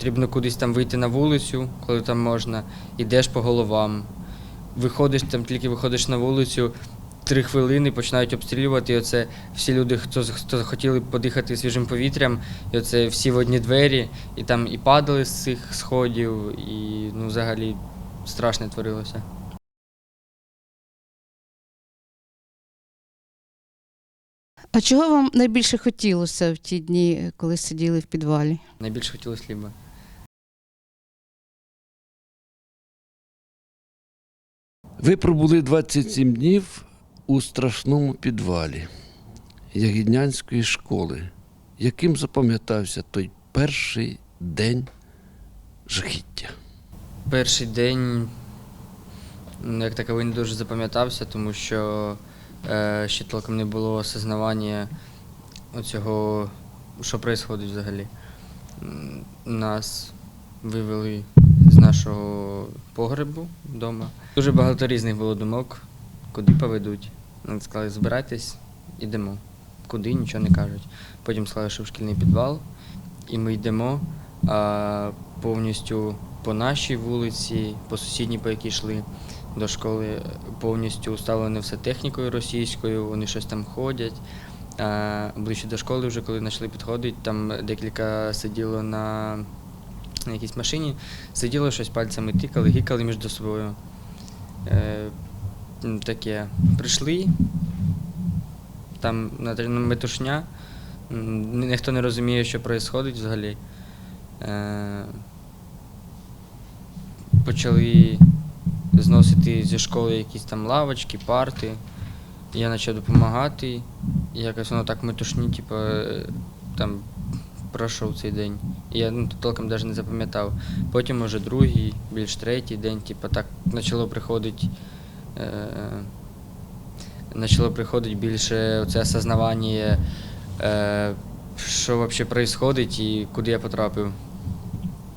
потрібно кудись там вийти на вулицю, коли там можна, ідеш по головам. Виходиш там, тільки виходиш на вулицю, три хвилини починають обстрілювати. І оце всі люди, хто, хто хотіли подихати свіжим повітрям, і оце всі в одні двері, і там і падали з цих сходів, і ну, взагалі страшне творилося. А чого вам найбільше хотілося в ті дні, коли сиділи в підвалі? Найбільше хотілося хліба. Ви пробули 27 днів у страшному підвалі Ягіднянської школи. Яким запам'ятався той перший день жахіття? Перший день, ну, як таковий, не дуже запам'ятався, тому що е, ще толком не було осознавання оцього, що відбувається взагалі. Нас вивели з нашого погребу вдома. Дуже багато різних було думок, куди поведуть. Нам сказали, збирайтесь, ідемо. Куди, нічого не кажуть. Потім сказали, що в шкільний підвал, і ми йдемо а, повністю по нашій вулиці, по сусідній, по якій йшли до школи, повністю уставлене все технікою російською, вони щось там ходять. А, ближче до школи, вже коли почали підходити, там декілька сиділо на, на якійсь машині, сиділо щось пальцями тикали, гікали між собою. Е, таке. Прийшли, там на метушня, ніхто не розуміє, що відбувається взагалі. Е, почали зносити зі школи якісь там лавочки, парти. Я почав допомагати. Якось воно так метушні, типу, е, там пройшов цей день. Я ну, толком навіть не запам'ятав. Потім уже другий, більш третій день, типу, так почало приходити. Е, почало приходити більше це осознавання, е, що взагалі відбувається і куди я потрапив.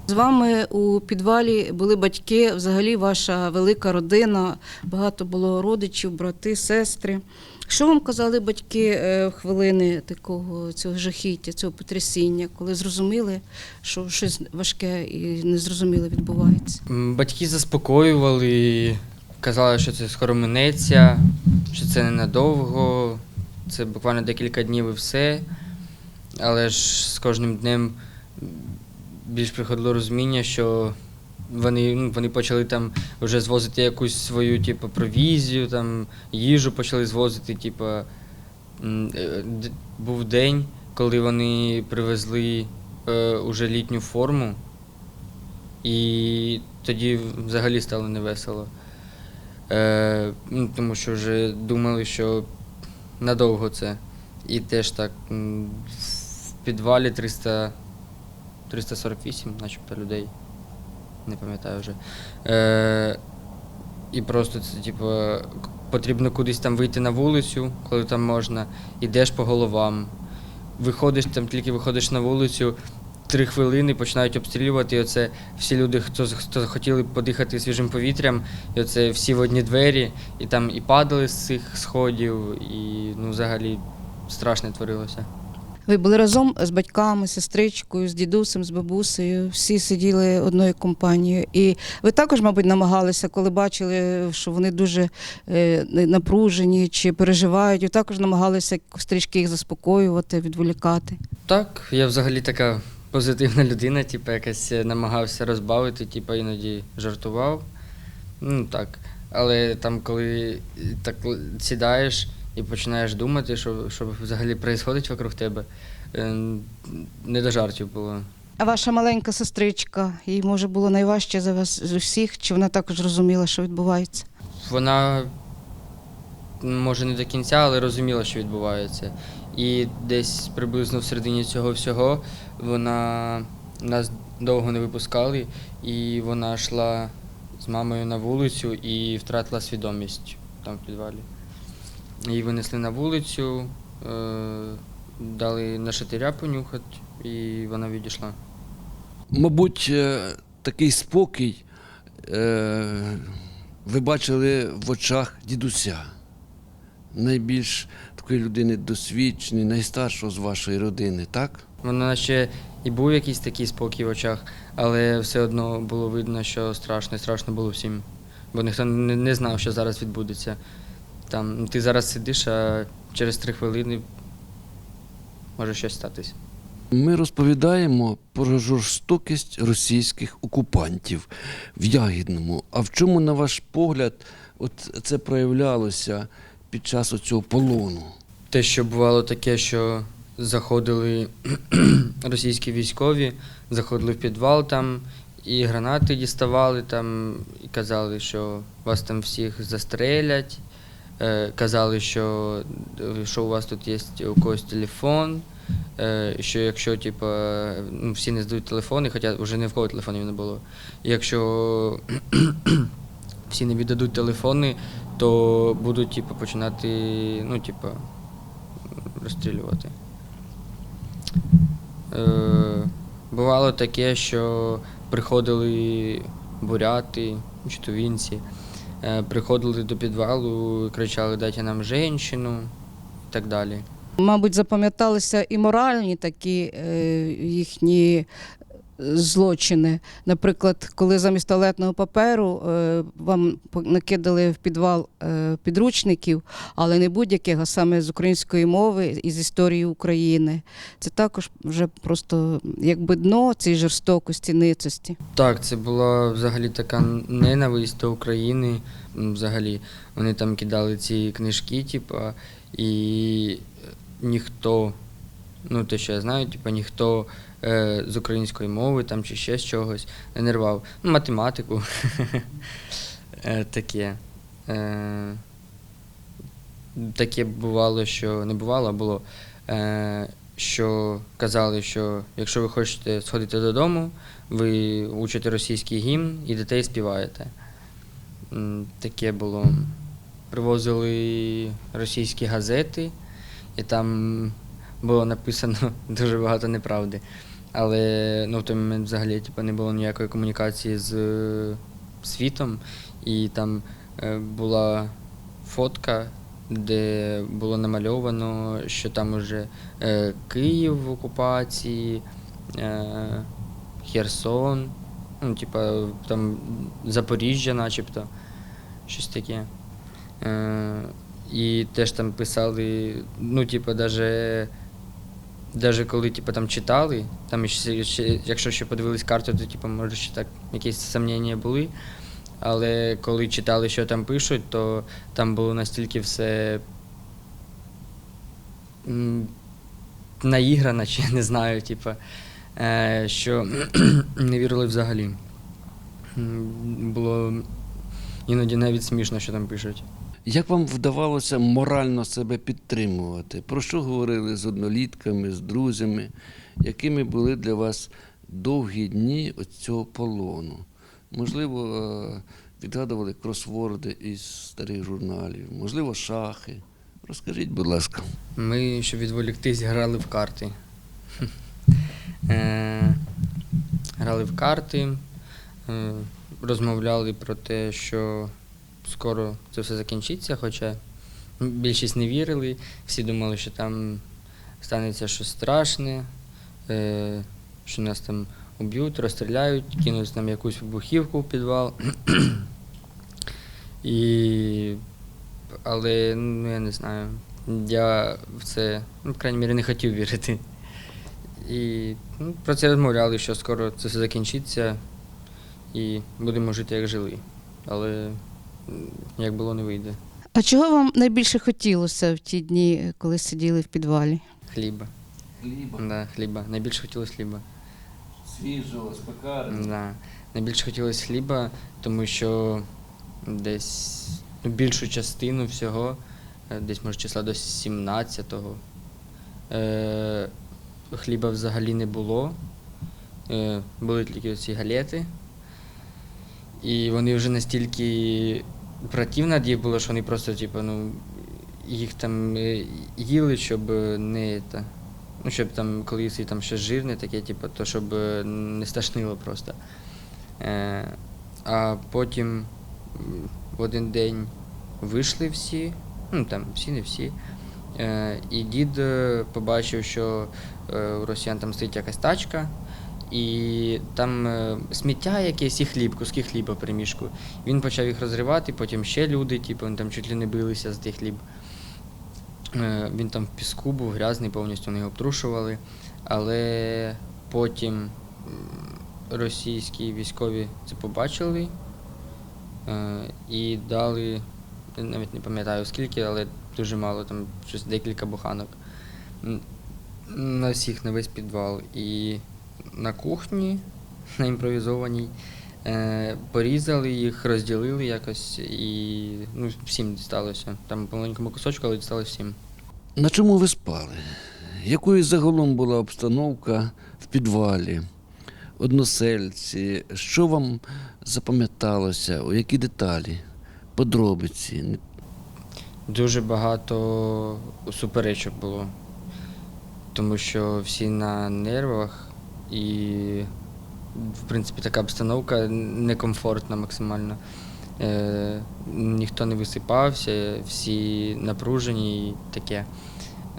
З вами у підвалі були батьки, взагалі ваша велика родина, багато було родичів, брати, сестри. Що вам казали батьки е, в хвилини такого цього жахіття, цього потрясіння, коли зрозуміли, що щось важке і незрозуміле відбувається? Батьки заспокоювали, казали, що це скоро минеться, що це ненадовго, це буквально декілька днів і все. Але ж з кожним днем більш приходило розуміння, що вони, ну, вони почали там вже звозити якусь свою типу, провізію, там, їжу почали звозити. Типу, е, був день, коли вони привезли е, уже літню форму. І тоді взагалі стало невесело. Е, ну, тому що вже думали, що надовго це. І теж так в підвалі 300, 348, начебто, людей. Не пам'ятаю вже. Е, і просто це, типу, потрібно кудись там вийти на вулицю, коли там можна, ідеш по головам. Виходиш там, тільки виходиш на вулицю, три хвилини починають обстрілювати. І оце всі люди, хто, хто хотіли подихати свіжим повітрям, і оце всі в одні двері, і там і падали з цих сходів, і ну, взагалі страшне творилося. Ви були разом з батьками, сестричкою, з дідусем, з бабусею. Всі сиділи одною компанією. І ви також, мабуть, намагалися, коли бачили, що вони дуже е, напружені чи переживають, ви також намагалися стрічки їх заспокоювати, відволікати. Так, я взагалі така позитивна людина, типу, якась е, намагався розбавити, типу, іноді жартував. Ну так. Але там, коли е, так сідаєш і починаєш думати, що, що взагалі відбувається вокруг тебе, е, не до жартів було. А ваша маленька сестричка, їй може було найважче за вас з усіх, чи вона також розуміла, що відбувається? Вона може не до кінця, але розуміла, що відбувається. І десь приблизно в середині цього всього вона нас довго не випускали, і вона йшла з мамою на вулицю і втратила свідомість там в підвалі. Її винесли на вулицю, е, дали на шатиря понюхати, і вона відійшла. Мабуть, е, такий спокій е, ви бачили в очах дідуся, найбільш такої людини досвідченої, найстаршого з вашої родини, так? Воно наче і був якийсь такий спокій в очах, але все одно було видно, що страшно, страшно було всім. Бо ніхто не знав, що зараз відбудеться. Там, ну, ти зараз сидиш, а через три хвилини може щось статись. Ми розповідаємо про жорстокість російських окупантів в Ягідному. А в чому, на ваш погляд, от це проявлялося під час цього полону? Те, що бувало таке, що заходили російські військові, заходили в підвал там і гранати діставали там, і казали, що вас там всіх застрелять. Е, казали, що, що у вас тут є у когось телефон. Е, що якщо типу, ну, всі не здають телефони, хоча вже ні в кого телефонів не було. Якщо всі не віддадуть телефони, то будуть типу, починати ну, типу, розстрілювати. Е, бувало таке, що приходили буряти, чи тувінці, е, приходили до підвалу кричали Дайте нам жінку і так далі. Мабуть, запам'яталися і моральні такі е, їхні злочини. Наприклад, коли замість туалетного паперу е, вам накидали в підвал е, підручників, але не будь-яких, а саме з української мови і з історії України. Це також вже просто якби дно цієї жорстокості, ницості. Так, це була взагалі така ненависть до України. Взагалі, вони там кидали ці книжки, типа, і ніхто, ну те, що я знаю, типа, ніхто е, з української мови там чи ще з чогось не рвав. Ну, математику. Е, Таке. Е, Таке бувало, що не бувало, а було. Е, що казали, що якщо ви хочете сходити додому, ви учите російський гімн, і співаєте. Таке було. Привозили російські газети, і там було написано дуже багато неправди. Але ну, в той момент взагалі типу, не було ніякої комунікації з е, світом, і там е, була фотка, де було намальовано, що там уже е, Київ в окупації, Херсон, ну, типа там Запоріжжя, начебто, щось таке. І теж там писали, ну, типа, даже, даже коли типа, там читали, там ще, якщо ще подивились карту, то типа, може ще так якісь сумніння були. Але коли читали, що там пишуть, то там було настільки все наіграно, чи не знаю, типа, е, що не вірили взагалі. Було іноді навіть смішно, що там пишуть. Як вам вдавалося морально себе підтримувати? Про що говорили з однолітками, з друзями? Якими були для вас довгі дні цього полону? Можливо, е, відгадували кросворди із старих журналів, можливо, шахи. Розкажіть, будь ласка. Ми, щоб відволіктись, грали в карти. Е, Грали в карти, е, розмовляли про те, що скоро це все закінчиться, хоча більшість не вірили, всі думали, що там станеться щось страшне, е, що нас там уб'ють, розстріляють, кинуть нам якусь вибухівку в підвал. І... Але ну, я не знаю. Я в це, ну, в крайній мірі, не хотів вірити. І ну, про це розмовляли, що скоро це все закінчиться і будемо жити, як жили. Але як було, не вийде. А чого вам найбільше хотілося в ті дні, коли сиділи в підвалі? Хліба. Хліба, Да, хліба. Найбільше хотілося хліба. свіжого, спекарного. Да. Найбільше хотілося хліба, тому що десь ну, більшу частину всього, е, десь може числа до 17-го, е, хліба взагалі не було. Е, були тільки ці галети. І вони вже настільки противно їх було, що вони просто, типу, ну, їх там е, їли, щоб е, не. Та, Ну, щоб там, коли їсти там щось жирне, таке, типу, то щоб е, не стошнило просто. Е, а потім в один день вийшли всі, ну там всі не всі, Е, І дід побачив, що у росіян там стоїть якась тачка, і там е, сміття якесь і хліб, куски хліба примішку. Він почав їх розривати, потім ще люди, типу, вони там чуть ли не билися за той хліб. Е, Він там в піску був грязний, повністю вони його обтрушували. Але потім російські військові це побачили е, і дали, навіть не пам'ятаю скільки, але дуже мало, там щось декілька буханок. На всіх, на весь підвал. І на кухні, на імпровізованій, е, порізали їх, розділили якось і ну, всім дісталося. Там по маленькому кусочку, але дісталося всім. На чому ви спали? Якою загалом була обстановка в підвалі? Односельці, що вам запам'яталося, у які деталі, подробиці? Дуже багато суперечок було, тому що всі на нервах і, в принципі, така обстановка некомфортна максимально. Е, ніхто не висипався, всі напружені і таке.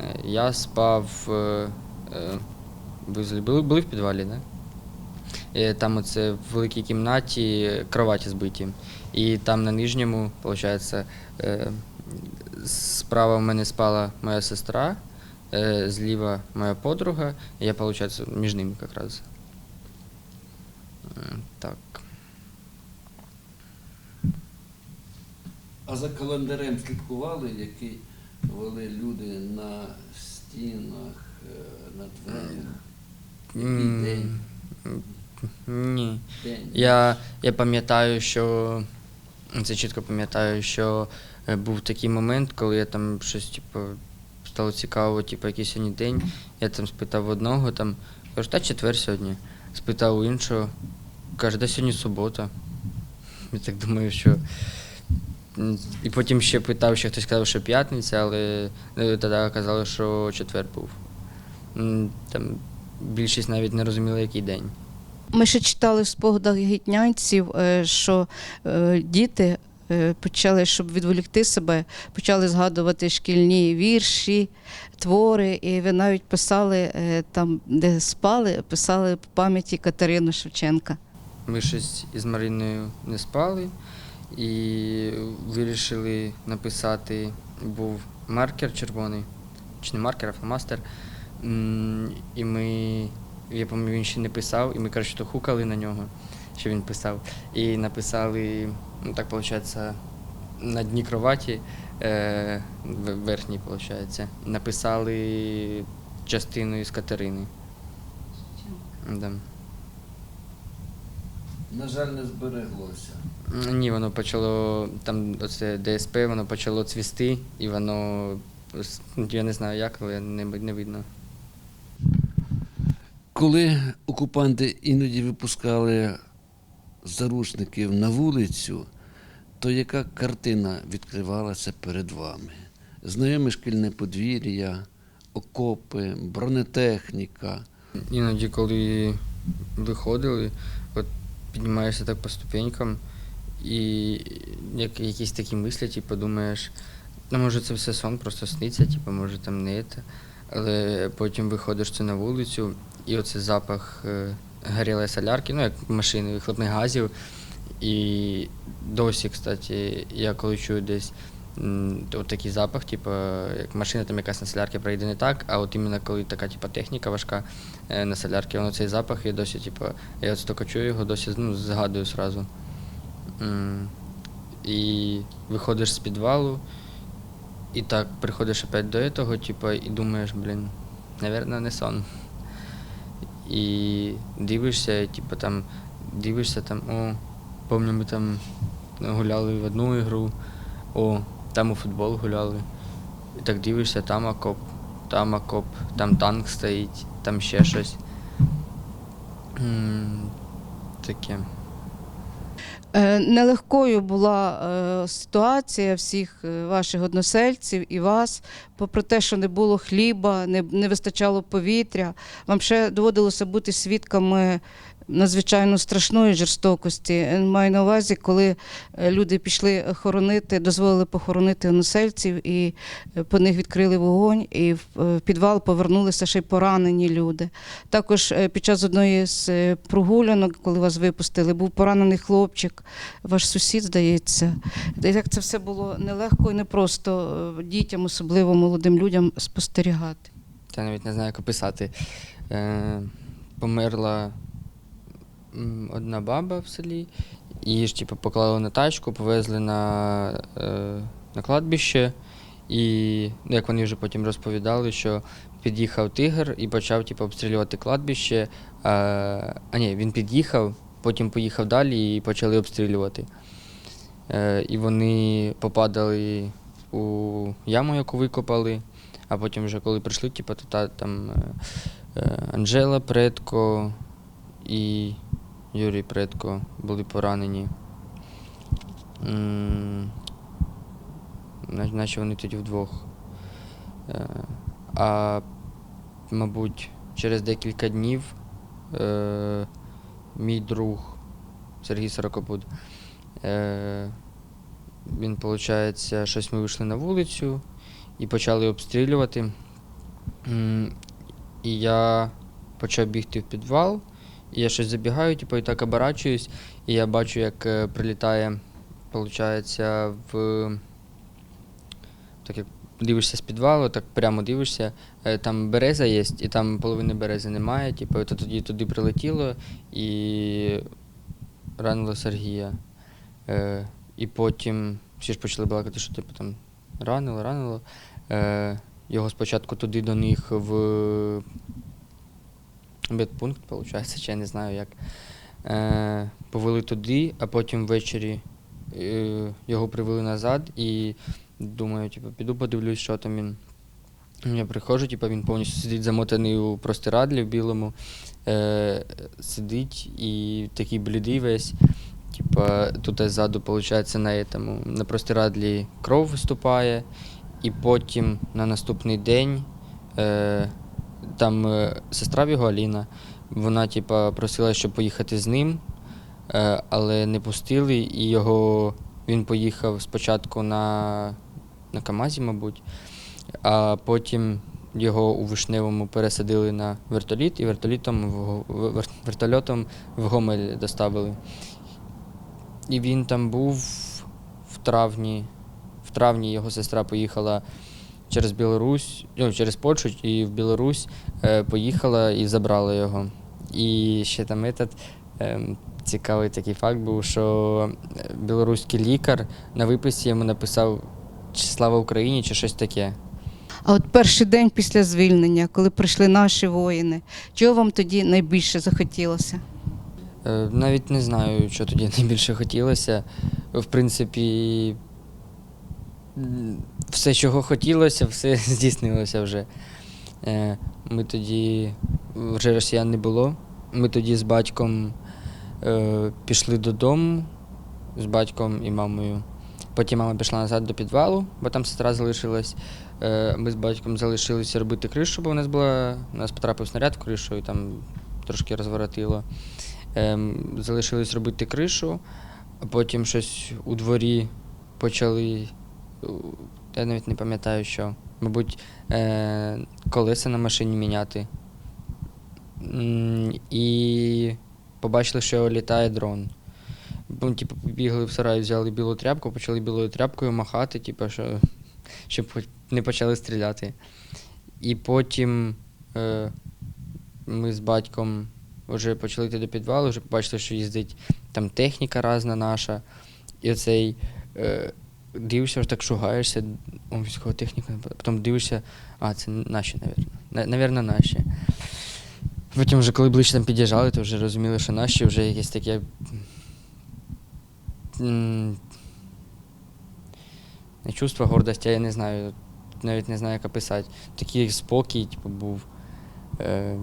Е, я спав. Е, е, ви були, були в підвалі, так? Е, Там оце в великій кімнаті кроваті збиті. І там на нижньому, виходить, е, справа в мене спала моя сестра, зліва моя подруга, я, виходить, між ними якраз. М, Так. А за календарем слідкували, які вели люди на стінах, е, на дверях? Який день? Ні. День. Я, я пам'ятаю, що це чітко пам'ятаю, що е, був такий момент, коли я там щось, типу, стало цікаво, типу, який сьогодні день. Я там спитав одного, там, кажу, та четвер сьогодні. Спитав у іншого, каже, да сьогодні субота. Я так думаю, що. І потім ще питав, ще хтось сказав, що п'ятниця, але е, тоді казали, що четвер був. Там більшість навіть не розуміла, який день. Ми ще читали в спогадах гетнянців, е, що е, діти почали, щоб відволікти себе, почали згадувати шкільні вірші, твори, і ви навіть писали е, там, де спали, писали по пам'яті Катерини Шевченка. Ми щось із Мариною не спали і вирішили написати, був маркер червоний, чи не маркер, а фломастер. І ми, я пам'ятаю, він ще не писав, і ми, то хукали на нього, що він писав. І написали, ну так виходить, на дні кроваті, е, верхній, виходить, написали частину із Катерини. Да. На жаль, не збереглося. Ні, воно почало там оце ДСП, воно почало цвісти, і воно я не знаю як, але не, не видно. Коли окупанти іноді випускали заручників на вулицю, то яка картина відкривалася перед вами? Знайоме шкільне подвір'я, окопи, бронетехніка. Іноді, коли виходили, от піднімаєшся так по ступенькам, і як, якісь такі мислі, типу, думаєш, ну може це все сон, просто сниться, типу, може там не це. Але потім виходиш це на вулицю, і оце запах горілої солярки, ну як машини, вихлопних газів. І досі, кстати, я коли чую десь от такий запах, типу, як машина там якась на солярки проїде не так, а от іменно коли така типу, техніка важка е, на солярки, воно цей запах і досі, типу, я от стільки чую його, досі ну, згадую сразу. М, І виходиш з підвалу, і так приходиш опять до того, типу, і думаєш, блін, напевно, не сон. І дивишся, типу, там, дивишся там, о, пам'ятаю, ми там гуляли в одну ігру, о, там у футбол гуляли. І так дивишся, там окоп, там окоп, там танк стоїть, там ще щось. Таке. Е, Нелегкою була е, ситуація всіх е, ваших односельців і вас, попри те, що не було хліба, не, не вистачало повітря. Вам ще доводилося бути свідками надзвичайно страшної жорстокості. Е, Маю на увазі, коли е, люди пішли хоронити, дозволили похоронити односельців, і е, по них відкрили вогонь, і в підвал повернулися ще й поранені люди. Також під час одної з прогулянок, коли вас випустили, був поранений хлопчик, ваш сусід, здається. Як це все було нелегко і непросто дітям, особливо молодим людям, спостерігати. Я навіть не знаю, як описати. Померла одна баба в селі, її ж типу, поклали на тачку, повезли на, е, на кладбище. І ну, як вони вже потім розповідали, що під'їхав тигр і почав типу, обстрілювати кладбище. А, а ні, він під'їхав, потім поїхав далі і почали обстрілювати. Е, і вони попадали у яму, яку викопали. А потім, вже коли прийшли, типу, то та, там е, е, Анжела Предко і Юрій Предко були поранені. Наче вони тоді вдвох. Е, А, мабуть, через декілька днів е, мій друг Сергій Сорокопуд. Е, він, виходить, щось ми вийшли на вулицю і почали обстрілювати. І я почав бігти в підвал, я щось забігаю, типу, і так оборачуюсь, і я бачу, як е, прилітає, виходить, в. Так як дивишся з підвалу, так прямо дивишся, е, там береза є, і там половини берези немає. Типу, то тоді туди прилетіло і ранило Сергія. Е, і потім всі ж почали балакати, що типу там ранило, ранило. Е, його спочатку туди до них в медпункт, виходить, чи я не знаю як. Е, повели туди, а потім ввечері е, його привели назад і думаю, типу, піду подивлюсь, що там він. Я приходжу, типу, він повністю сидить замотаний у простирадлі в білому, е, сидить і такий блідий весь. Типа тут ззаду, виходить, на, этому, на простирадлі кров виступає, і потім на наступний день е, там е, сестра в його Аліна, вона типа, просила, щоб поїхати з ним, е, але не пустили, і його він поїхав спочатку на, на Камазі, мабуть, а потім його у Вишневому пересадили на вертоліт і вертолітом в, вер- вертольотом в Гомель доставили. І він там був в травні. В травні його сестра поїхала через Білорусь, ну, через Польщу і в Білорусь е, поїхала і забрала його. І ще там этот, ем, цікавий такий факт був, що е, білоруський лікар на виписі йому написав чи слава Україні, чи щось таке. А от перший день після звільнення, коли прийшли наші воїни, чого вам тоді найбільше захотілося? Е, Навіть не знаю, що тоді найбільше хотілося. В принципі, все, чого хотілося, все здійснилося вже. Е, Ми тоді, вже росіян не було. Ми тоді з батьком е, пішли додому з батьком і мамою. Потім мама пішла назад до підвалу, бо там сестра залишилась. Е, Ми з батьком залишилися робити кришу, бо у нас була, у нас потрапив снаряд в кришу і там трошки розворотило. Ем, залишились робити кришу, а потім щось у дворі почали. Я навіть не пам'ятаю, що. Мабуть, е, колеса на машині міняти. І побачили, що літає дрон. Типу, побігли в сарай, взяли білу тряпку, почали білою тряпкою махати, типу, що, щоб не почали стріляти. І потім е, ми з батьком вже почали йти до підвалу, вже побачили, що їздить там техніка різна наша. І оцей е, дивишся, так шугаєшся, о, військова техніка, потім дивишся, а, це наші, навірно. Навірно, наші. Потім вже коли ближче там під'їжджали, то вже розуміли, що наші вже якесь таке. Не чувство гордості, я не знаю, навіть не знаю, як описати. Такий спокій, типу, був. Е,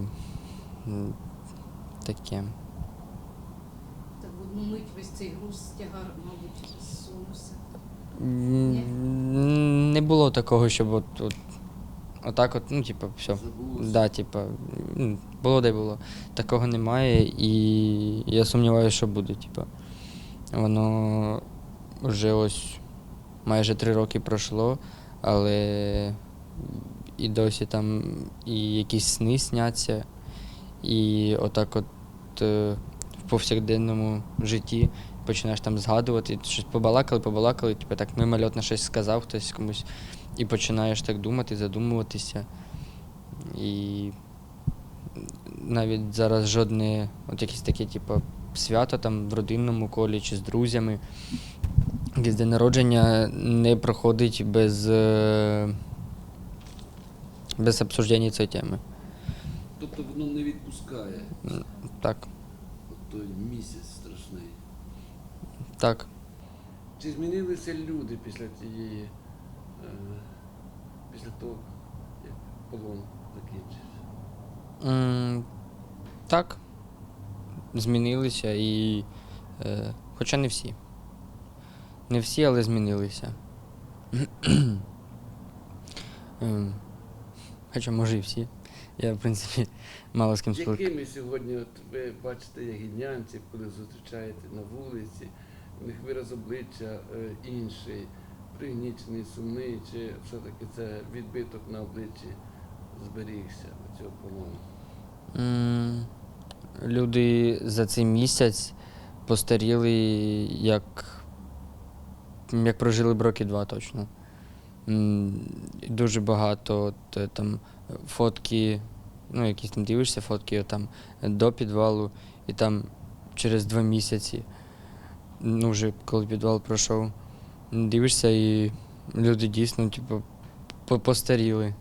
таке. Так в одну мить весь цей груз тягар, мабуть, Не було такого, щоб от, от Отак от, ну, типу, все. Да, типа, м, було де було. Такого немає, і я сумніваюся, що буде. Типа. Воно вже ось майже три роки пройшло, але і досі там і якісь сни сняться, і отак от е, в повсякденному житті починаєш там згадувати, щось побалакали, побалакали, типу так мимольотно щось сказав хтось комусь, і починаєш так думати, задумуватися. І навіть зараз жодне от якесь таке, типу, свято там в родинному колі чи з друзями, якийсь день народження не проходить без, е, без обсуждення цієї теми. Тобто воно не відпускає Так, от той місяць. Так. Чи змінилися люди після тієї, е, після того, як полон закінчився? М, Так. Змінилися і. Е, хоча не всі. Не всі, але змінилися. Ем, Хоча може і всі. Я, в принципі, мало з ким спілкуюся. Якими сьогодні от ви бачите ягіднянців, коли зустрічаєте на вулиці, у них вираз обличчя е, інший, пригнічений, сумний, чи все-таки це відбиток на обличчі зберігся у цього полону? М, Люди за цей місяць постаріли, як, як прожили б роки два точно. Дуже багато от, е, там фотки, ну, якісь там дивишся фотки там, до підвалу, і там через два місяці, ну, вже коли підвал пройшов, дивишся, і люди дійсно, типу, постаріли.